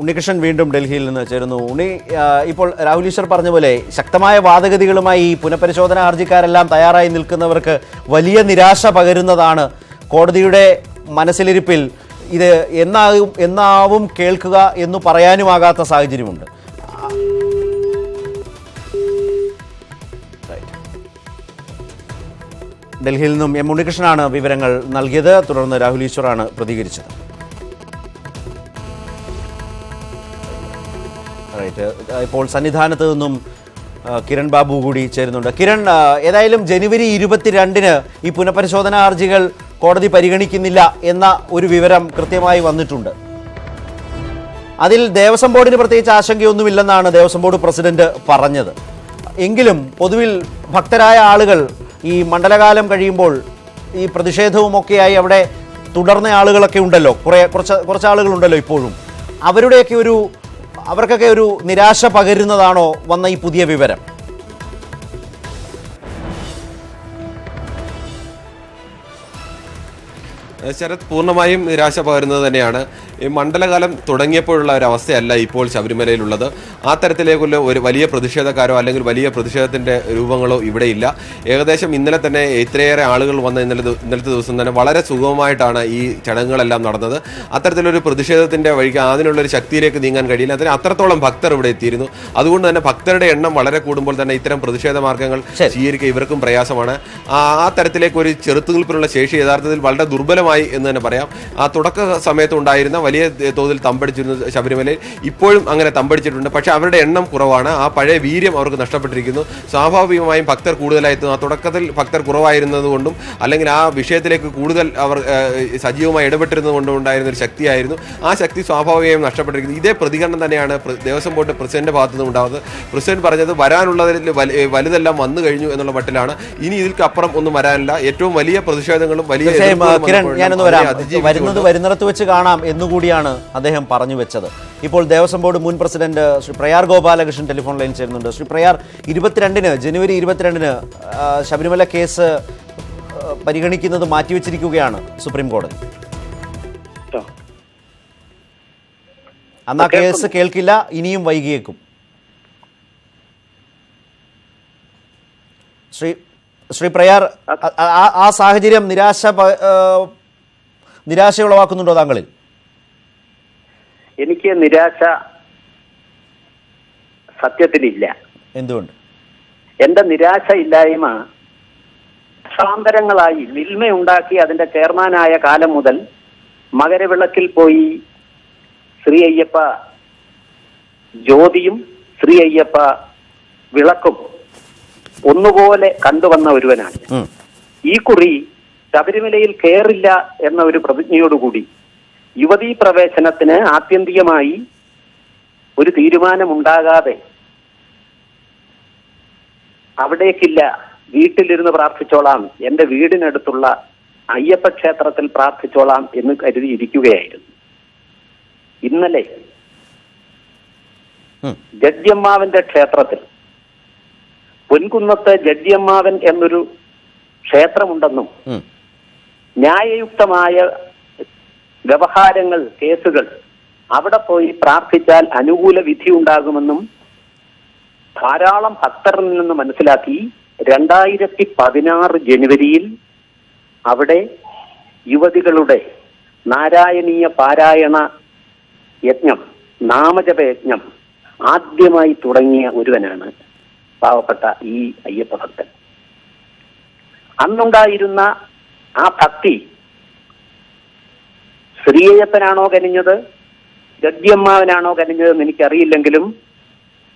ഉണ്ണികൃഷ്ണൻ വീണ്ടും ഡൽഹിയിൽ നിന്ന് ചേരുന്നു. ഉണ്ണി ഇപ്പോൾ രാഹുൽ ഈശ്വർ പറഞ്ഞ പോലെ ശക്തമായ വാദഗതികളുമായി ഈ പുനഃപരിശോധന ഹർജിക്കാരെല്ലാം തയ്യാറായി നിൽക്കുന്നവർക്ക് വലിയ നിരാശ പകരുന്നതാണ് കോടതിയുടെ മനസ്സിലിരിപ്പിൽ. ഇത് എന്നാകും എന്നാവും കേൾക്കുക എന്ന് പറയാനുമാകാത്ത സാഹചര്യമുണ്ട്. ഡൽഹിയിൽ നിന്നും എം ഉണ്ണികൃഷ്ണനാണ് വിവരങ്ങൾ നൽകിയത്. തുടർന്ന് രാഹുൽ ഈശ്വറാണ് പ്രതികരിച്ചത്. റൈറ്റ് ഇപ്പോൾ സന്നിധാനത്ത് നിന്നും കിരൺ ബാബു കൂടി ചേരുന്നുണ്ട്. കിരൺ ഏതായാലും ജനുവരി ഇരുപത്തിരണ്ടിന് ഈ പുനഃപരിശോധനാ ഹർജികൾ കോടതി പരിഗണിക്കുന്നില്ല എന്ന ഒരു വിവരം കൃത്യമായി വന്നിട്ടുണ്ട്. അതിൽ ദേവസ്വം ബോർഡിന് പ്രത്യേകിച്ച് ആശങ്കയൊന്നുമില്ലെന്നാണ് ദേവസ്വം ബോർഡ് പ്രസിഡന്റ് പറഞ്ഞത്. എങ്കിലും പൊതുവിൽ ഭക്തരായ ആളുകൾ ഈ മണ്ഡലകാലം കഴിയുമ്പോൾ ഈ പ്രതിഷേധവുമൊക്കെയായി അവിടെ തുടർന്ന ആളുകളൊക്കെ ഉണ്ടല്ലോ. കുറേ കുറച്ച് കുറച്ച് ആളുകളുണ്ടല്ലോ ഇപ്പോഴും. അവരുടെയൊക്കെ ഒരു അവർക്കൊക്കെ ഒരു നിരാശ പകരുന്നതാണോ വന്ന ഈ പുതിയ വിവരം? ശരത് പൂർണമായും നിരാശ പകരുന്നത് തന്നെയാണ്. ഈ മണ്ഡലകാലം തുടങ്ങിയപ്പോഴുള്ള ഒരു അവസ്ഥയല്ല ഇപ്പോൾ ശബരിമലയിലുള്ളത്. ആ തരത്തിലേക്കുള്ള ഒരു വലിയ പ്രതിഷേധക്കാരോ അല്ലെങ്കിൽ വലിയ പ്രതിഷേധത്തിന്റെ രൂപങ്ങളോ ഇവിടെ ഇല്ല ഏകദേശം ഇന്നലെ തന്നെ ഇത്രയേറെ ആളുകൾ വന്ന ഇന്നലെ ഇന്നലത്തെ ദിവസം തന്നെ വളരെ സുഗമമായിട്ടാണ് ഈ ചടങ്ങുകളെല്ലാം നടന്നത്. അത്തരത്തിലൊരു പ്രതിഷേധത്തിന്റെ വഴിക്ക് അതിനുള്ളൊരു ശക്തിയിലേക്ക് നീങ്ങാൻ കഴിയില്ല. അതിന് അത്രത്തോളം ഭക്തർ ഇവിടെ എത്തിയിരുന്നു. അതുകൊണ്ട് തന്നെ ഭക്തരുടെ എണ്ണം വളരെ കൂടുമ്പോൾ തന്നെ ഇത്തരം പ്രതിഷേധ മാർഗങ്ങൾ. സ്വീകരിക്കുക ഇവർക്കും പ്രയാസമാണ്. ആ ആ തരത്തിലേക്ക് ഒരു ചെറുത്തുനിൽപ്പിനുള്ള ശേഷി യഥാർത്ഥത്തിൽ വളരെ ദുർബലമായി എന്ന് തന്നെ പറയാം. ആ തുടക്ക സമയത്ത് ഉണ്ടായിരുന്ന വലിയ തോതിൽ തമ്പടിച്ചിരുന്ന ശബരിമലയിൽ ഇപ്പോഴും അങ്ങനെ തമ്പടിച്ചിട്ടുണ്ട്. പക്ഷേ അവരുടെ എണ്ണം കുറവാണ്. ആ പഴയ വീര്യം അവർക്ക് നഷ്ടപ്പെട്ടിരിക്കുന്നു. സ്വാഭാവികമായും ഭക്തർ കൂടുതലായിരുന്നു ആ തുടക്കത്തിൽ ഭക്തർ കുറവായിരുന്നതുകൊണ്ടും അല്ലെങ്കിൽ ആ വിഷയത്തിലേക്ക് കൂടുതൽ അവർ സജീവമായി ഇടപെട്ടിരുന്നതുകൊണ്ടും ഉണ്ടായിരുന്ന ഒരു ശക്തിയായിരുന്നു. ആ ശക്തി സ്വാഭാവികമായും നഷ്ടപ്പെട്ടിരിക്കുന്നു. ഇതേ പ്രതികരണം തന്നെയാണ് ദേവസ്വം ബോർഡ് പ്രസിഡന്റ് ഭാഗത്തു നിന്ന് ഉണ്ടാകുന്നത്. പ്രസിഡന്റ് പറഞ്ഞത് വരാനുള്ളതിൽ വല- വലുതെല്ലാം വന്നു കഴിഞ്ഞു എന്നുള്ള മട്ടിലാണ്. ഇനി ഇതിൽക്കപ്പുറം ഒന്നും വരാനില്ല. ഏറ്റവും വലിയ പ്രതിഷേധങ്ങളും വലിയ ഞാനൊന്ന് വരാം. വരുന്നത് വരുന്നിടത്ത് വെച്ച് കാണാം എന്നുകൂടിയാണ് അദ്ദേഹം പറഞ്ഞു വെച്ചത്. ഇപ്പോൾ ദേവസ്വം ബോർഡ് മുൻ president Shri Prayar Gopalakrishnan telephone line ചേരുന്നുണ്ട്. ശ്രീ പ്രയാർ ഇരുപത്തിരണ്ടിന് ജനുവരി ഇരുപത്തിരണ്ടിന് ശബരിമല കേസ് പരിഗണിക്കുന്നത് മാറ്റിവെച്ചിരിക്കുകയാണ് സുപ്രീം കോടതി. അന്നാ ആ കേസ് കേൾക്കില്ല ഇനിയും വൈകിയേക്കും. ശ്രീ ശ്രീ പ്രയാർ ആ- ആ- ആ സാഹചര്യം നിരാശ പ- ആ, നിരാശ ഉളവാക്കുന്നുണ്ടോ താങ്കളിൽ? എനിക്ക് നിരാശ സത്യത്തിലില്ല. എന്തുകൊണ്ട്? എന്റെ നിരാശ ഇല്ലായ്മ സാന്തരങ്ങളായി വിൽമയുണ്ടാക്കി അതിന്റെ ചെയർമാനായ കാലം മുതൽ മകരവിളക്കിൽ പോയി ശ്രീ അയ്യപ്പ ജ്യോതിയും ശ്രീ അയ്യപ്പ വിളക്കും ഒന്നുപോലെ കണ്ടുവന്ന ഒരുവനാണ്. ഈ കുറി ശബരിമലയിൽ കയറില്ല എന്ന ഒരു പ്രതിജ്ഞയോടുകൂടി യുവതീ പ്രവേശനത്തിന് ആത്യന്തികമായി ഒരു തീരുമാനമുണ്ടാകാതെ അവിടേക്കില്ല വീട്ടിലിരുന്ന് പ്രാർത്ഥിച്ചോളാം എന്റെ വീടിനടുത്തുള്ള അയ്യപ്പ ക്ഷേത്രത്തിൽ പ്രാർത്ഥിച്ചോളാം എന്ന് കരുതിയിരിക്കുകയായിരുന്നു ഇന്നലെ. ജഡ്ജിയമ്മാവന്റെ ക്ഷേത്രത്തിൽ പൊൻകുന്നത്ത് ജഡ്ജിയമ്മാവൻ എന്നൊരു ക്ഷേത്രമുണ്ടെന്നും. ന്യായയുക്തമായ വ്യവഹാരങ്ങൾ കേസുകൾ അവിടെ പോയി പ്രാർത്ഥിച്ചാൽ അനുകൂല വിധി ഉണ്ടാകുമെന്നും ധാരാളം ഭക്തരിൽ നിന്ന് മനസ്സിലാക്കി രണ്ടായിരത്തി പതിനാറ് ജനുവരിയിൽ അവിടെ യുവതികളുടെ നാരായണീയ പാരായണ യജ്ഞം നാമജപ യജ്ഞം ആദ്യമായി തുടങ്ങിയ ഒരുവനാണ് പാവപ്പെട്ട ഈ അയ്യപ്പ ഭക്തൻ. അന്നുണ്ടായിരുന്ന ആ ഭക്തി ശ്രീയപ്പനാണോ കനിഞ്ഞത്? ഗദ്യമ്മാവനാണോ കനിഞ്ഞതെന്ന് എനിക്കറിയില്ലെങ്കിലും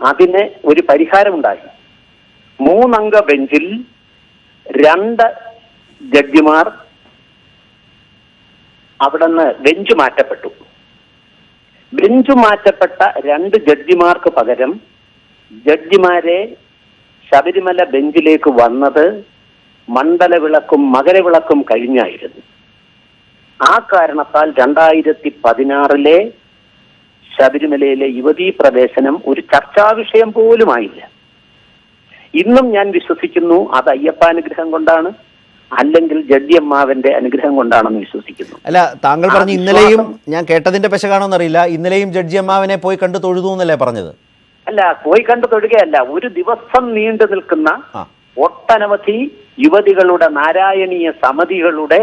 അതിന് ഒരു പരിഹാരമുണ്ടായി. മൂന്നംഗ ബെഞ്ചിൽ രണ്ട് ജഡ്ജിമാർ അവിടുന്ന് ബെഞ്ച് മാറ്റപ്പെട്ടു. ബെഞ്ച് മാറ്റപ്പെട്ട രണ്ട് ജഡ്ജിമാർക്ക് പകരം ജഡ്ജിമാരെ ശബരിമല ബെഞ്ചിലേക്ക് വന്നത് മണ്ഡലവിളക്കും മകരവിളക്കും കഴിഞ്ഞായിരുന്നു. ആ കാരണത്താൽ രണ്ടായിരത്തി പതിനാറിലെ ശബരിമലയിലെ യുവതീ പ്രവേശനം ഒരു ചർച്ചാ വിഷയം പോലുമായില്ല. ഇന്നും ഞാൻ വിശ്വസിക്കുന്നു അത് അയ്യപ്പാനുഗ്രഹം കൊണ്ടാണ് അല്ലെങ്കിൽ ജഡ്ജി അമ്മാവന്റെ അനുഗ്രഹം കൊണ്ടാണെന്ന് വിശ്വസിക്കുന്നു. അല്ല താങ്കൾ പറഞ്ഞു ഇന്നലെയും ഞാൻ കേട്ടതിന്റെ പെശകാണോന്നറിയില്ല ഇന്നലെയും ജഡ്ജി അമ്മാവനെ പോയി കണ്ടു തൊഴുതു എന്നല്ലേ പറഞ്ഞത്? അല്ല പോയി കണ്ടു തൊഴുകയല്ല. ഒരു ദിവസം നീണ്ടു നിൽക്കുന്ന. ഒട്ടനവധി യുവതികളുടെ നാരായണീയ സമിതികളുടെ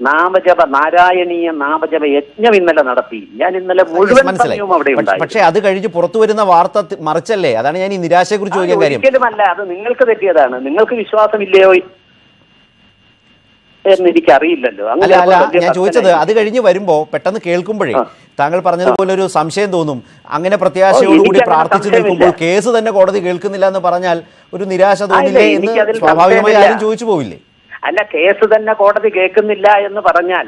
നാമജപ നാരായണീയ നാമജപ യജ്ഞം ഇന്നലെ നടത്തി. ഞാൻ ഇന്നലെ മുഴുവൻ സമയവും അവിടെ ഉണ്ടായി പക്ഷേ അത് കഴിഞ്ഞ് പുറത്തു വരുന്ന വാർത്ത മറിച്ചല്ലേ? അതാണ് ഞാൻ ഈ നിരാശയെ കുറിച്ച് ചോദിക്കാൻ കാര്യം. ഒരിക്കലുമല്ല അത് നിങ്ങൾക്ക് തെറ്റിയതാണ്. നിങ്ങൾക്ക് വിശ്വാസമില്ലയോ? എന്ന് അല്ല അല്ല ഞാൻ ചോദിച്ചത് അത് കഴിഞ്ഞ് വരുമ്പോ പെട്ടെന്ന് കേൾക്കുമ്പോഴേ. താങ്കൾ പറഞ്ഞതുപോലെ ഒരു സംശയം തോന്നും. അങ്ങനെ പ്രത്യാശയോടുകൂടി പ്രാർത്ഥിച്ചു നിൽക്കുമ്പോൾ കേസ് തന്നെ കോടതി കേൾക്കുന്നില്ല എന്ന് പറഞ്ഞാൽ ഒരു നിരാശ തോന്നില്ലേ എന്ന് സ്വാഭാവികമായി ആരും ചോദിച്ചു പോവില്ലേ? അല്ല കേസ് തന്നെ കോടതി കേൾക്കുന്നില്ല എന്ന് പറഞ്ഞാൽ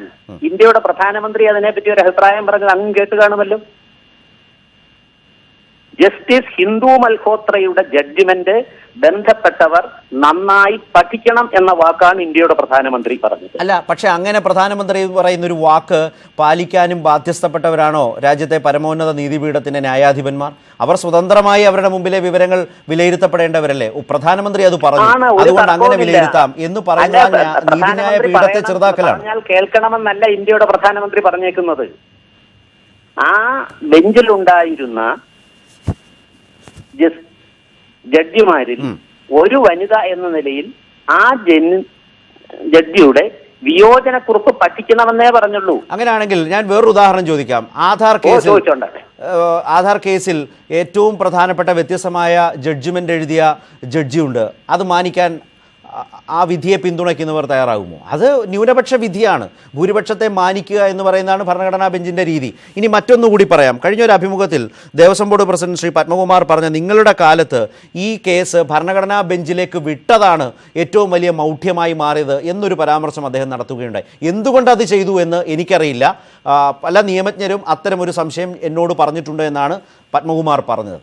ഇന്ത്യയുടെ പ്രധാനമന്ത്രി അതിനെപ്പറ്റി ഒരു അഭിപ്രായം പറഞ്ഞത് അങ്ങ് കേട്ട് കാണുമല്ലോ ജസ്റ്റിസ് ഹിന്ദു മൽഹോത്രയുടെ ജഡ്ജിമെന്റ് ബന്ധപ്പെട്ടവർ നന്നായി പഠിക്കണം എന്ന വാക്കാണ് ഇന്ത്യയുടെ പ്രധാനമന്ത്രി പറഞ്ഞത്. അല്ല പക്ഷെ അങ്ങനെ പ്രധാനമന്ത്രി പറയുന്ന ഒരു വാക്ക് പാലിക്കാനും ബാധ്യസ്ഥപ്പെട്ടവരാണോ രാജ്യത്തെ പരമോന്നത നീതിപീഠത്തിന്റെ ന്യായാധിപന്മാർ? അവർ സ്വതന്ത്രമായി അവരുടെ മുമ്പിലെ വിവരങ്ങൾ വിലയിരുത്തപ്പെടേണ്ടവരല്ലേ? പ്രധാനമന്ത്രി അത് പറഞ്ഞു. അതുകൊണ്ട് അങ്ങനെ വിലയിരുത്താം എന്ന് പറഞ്ഞാൽ നീതിന്യായ പീഠത്തെ ചെറുതാക്കലാണ്. കേൾക്കണമെന്നല്ല ഇന്ത്യയുടെ പ്രധാനമന്ത്രി പറഞ്ഞേക്കുന്നത്. ആ ബെഞ്ചിലുണ്ടായിരുന്ന ജസ്- ജഡ്ജിമാരിൽ ഒരു വനിത എന്ന നിലയിൽ ആ ജൻ ജഡ്ജിയുടെ വിയോജനക്കുറിപ്പ് പഠിക്കണമെന്നേ പറഞ്ഞുള്ളൂ. അങ്ങനെയാണെങ്കിൽ ഞാൻ വേറൊരു ഉദാഹരണം ചോദിക്കാം. ആധാർ കേസ് ആധാർ കേസിൽ ഏറ്റവും പ്രധാനപ്പെട്ട വ്യത്യസ്തമായ ജഡ്ജ്മെന്റ് എഴുതിയ ജഡ്ജിയുണ്ട്. അത് മാനിക്കാൻ ആ- വിധിയെ പിന്തുണയ്ക്കുന്നവർ തയ്യാറാകുമോ? അത് ന്യൂനപക്ഷ വിധിയാണ്. ഭൂരിപക്ഷത്തെ മാനിക്കുക എന്ന് പറയുന്നതാണ് ഭരണഘടനാ ബെഞ്ചിന്റെ രീതി. ഇനി മറ്റൊന്നുകൂടി പറയാം. കഴിഞ്ഞ ഒരു അഭിമുഖത്തിൽ ദേവസ്വം ബോർഡ് പ്രസിഡന്റ് ശ്രീ പത്മകുമാർ പറഞ്ഞ നിങ്ങളുടെ കാലത്ത് ഈ കേസ് ഭരണഘടനാ ബെഞ്ചിലേക്ക് വിട്ടതാണ് ഏറ്റവും വലിയ മൗഢ്യമായി മാറിയത് എന്നൊരു പരാമർശം അദ്ദേഹം നടത്തുകയുണ്ടായി. എന്തുകൊണ്ട് അത് ചെയ്തു എന്ന് എനിക്കറിയില്ല. പല നിയമജ്ഞരും അത്തരമൊരു സംശയം എന്നോട് പറഞ്ഞിട്ടുണ്ട് എന്നാണ് പത്മകുമാർ പറഞ്ഞത്.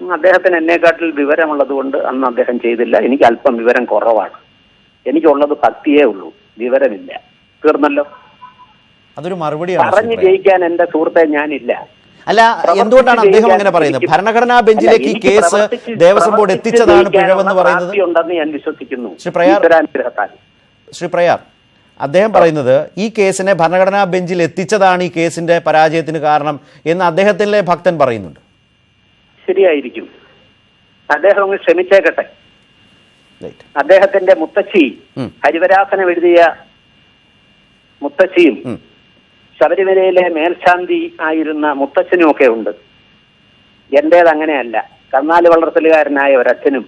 അദ്ദേഹത്തിന് എന്നെക്കാട്ടിൽ വിവരമുള്ളത് കൊണ്ട് അന്ന് അദ്ദേഹം ചെയ്തില്ല. എനിക്ക് അല്പം വിവരം കുറവാണ്. എനിക്കുള്ളത് ഭക്തിയേ ഉള്ളൂ. വിവരമില്ല. തീർന്നല്ലോ? അതൊരു മറുപടിയാണ് പറഞ്ഞു. ജയിക്കാൻ എന്റെ സുഹൃത്തെ ഞാനില്ല. അല്ല എന്തുകൊണ്ടാണ് അദ്ദേഹം അങ്ങനെ പറയുന്നത്? ഭരണഘടനാ ബെഞ്ചിലേക്ക് ഈ കേസ് ദേവസ്വം ബോർഡ് എത്തിച്ചതാണ് പിഴവെന്ന് പറയുന്നത്? ഞാൻ വിശ്വസിക്കുന്നു. ശ്രീ പ്രയാർ- ശ്രീ പ്രയാർ അദ്ദേഹം പറയുന്നത് ഈ കേസിനെ ഭരണഘടനാ ബെഞ്ചിൽ എത്തിച്ചതാണ് ഈ കേസിന്റെ പരാജയത്തിന് കാരണം എന്ന് അദ്ദേഹത്തിലെ ഭക്തൻ പറയുന്നുണ്ട്. ശരിയായിരിക്കും. അദ്ദേഹം അങ്ങ് ശ്രമിച്ചേക്കട്ടെ അദ്ദേഹത്തിന്റെ മുത്തശ്ശി. ഹരിവരാസനം എഴുതിയ മുത്തശ്ശിയും ശബരിമലയിലെ മേൽശാന്തി ആയിരുന്ന മുത്തച്ഛനും ഒക്കെ ഉണ്ട്. എന്റേത് അങ്ങനെയല്ല. കന്നാൽ വളർത്തലുകാരനായ ഒരച്ഛനും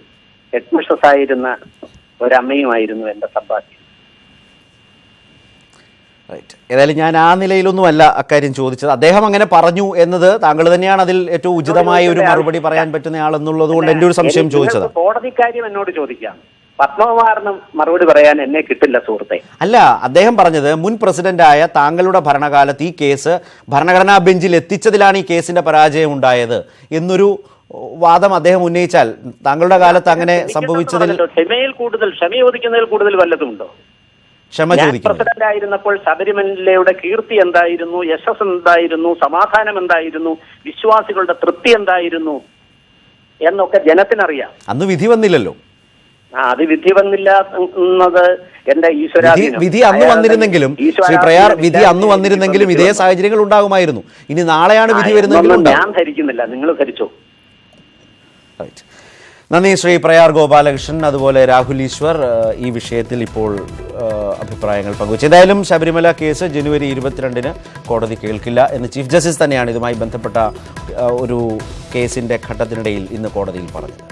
ഹെഡ് മിസ്ട്രസ് ആയിരുന്ന ഒരമ്മയുമായിരുന്നു എന്റെ സമ്പാദ്യം. റൈറ്റ് ഏതായാലും ഞാൻ ആ നിലയിലൊന്നുമല്ല അക്കാര്യം ചോദിച്ചത്. അദ്ദേഹം അങ്ങനെ പറഞ്ഞു എന്നത് താങ്കൾ തന്നെയാണ് അതിൽ ഏറ്റവും ഉചിതമായ ഒരു മറുപടി പറയാൻ പറ്റുന്ന ആളെന്നുള്ളത് കൊണ്ട് എന്റെ ഒരു സംശയം ചോദിച്ചത്. കോടതി കോടതിക്കാര്യം എന്നോട് ചോദിക്കാം. പത്മകുമാറിനും മറുപടി പറയാൻ എന്നെ കിട്ടില്ല സുഹൃത്തെ. അല്ല അദ്ദേഹം പറഞ്ഞത് മുൻ പ്രസിഡന്റായ താങ്കളുടെ ഭരണകാലത്ത് ഈ കേസ് ഭരണഘടനാ ബെഞ്ചിൽ എത്തിച്ചതിലാണ് ഈ കേസിന്റെ പരാജയം ഉണ്ടായത് എന്നൊരു വാദം അദ്ദേഹം ഉന്നയിച്ചാൽ താങ്കളുടെ കാലത്ത് അങ്ങനെ സംഭവിച്ചതിൽ ക്ഷമയിൽ കൂടുതൽ ക്ഷമ ചോദിക്കുന്നതിൽ കൂടുതൽ വല്ലതുമുണ്ടോ ക്ഷമ പ്രസിഡന്റ് ആയിരുന്നപ്പോൾ ശബരിമലയുടെ കീർത്തി എന്തായിരുന്നു? യശസ് എന്തായിരുന്നു? സമാധാനം എന്തായിരുന്നു? വിശ്വാസികളുടെ തൃപ്തി എന്തായിരുന്നു? എന്നൊക്കെ ജനത്തിനറിയാം. അന്ന് വിധി വന്നില്ലല്ലോ. ആ, അത് വിധി വന്നില്ല എന്നത് എന്റെ വിധി ഈശ്വരാധീനം. വിധി അന്ന് വന്നിരുന്നെങ്കിലും ശ്രീ പ്രയാർ വിധി അന്ന് വന്നിരുന്നെങ്കിലും ഇതേ സാഹചര്യങ്ങൾ ഉണ്ടാകുമായിരുന്നു. ഇനി നാളെയാണ് വിധി വരുന്നത് ഞാൻ ധരിക്കുന്നില്ല. നിങ്ങൾ ധരിച്ചോ? റൈറ്റ് നന്ദി ശ്രീ പ്രയാർ ഗോപാലകൃഷ്ണൻ. അതുപോലെ രാഹുൽ ഈശ്വർ ഈ വിഷയത്തിൽ ഇപ്പോൾ അഭിപ്രായങ്ങൾ പങ്കുവച്ചു. ഏതായാലും ശബരിമല കേസ് ജനുവരി ഇരുപത്തിരണ്ടിന് കോടതി കേൾക്കില്ല എന്ന് ചീഫ് ജസ്റ്റിസ് തന്നെയാണ് ഇതുമായി ബന്ധപ്പെട്ട ഒരു കേസിന്റെ ഘട്ടത്തിനിടയിൽ ഇന്ന് കോടതിയിൽ പറഞ്ഞത്.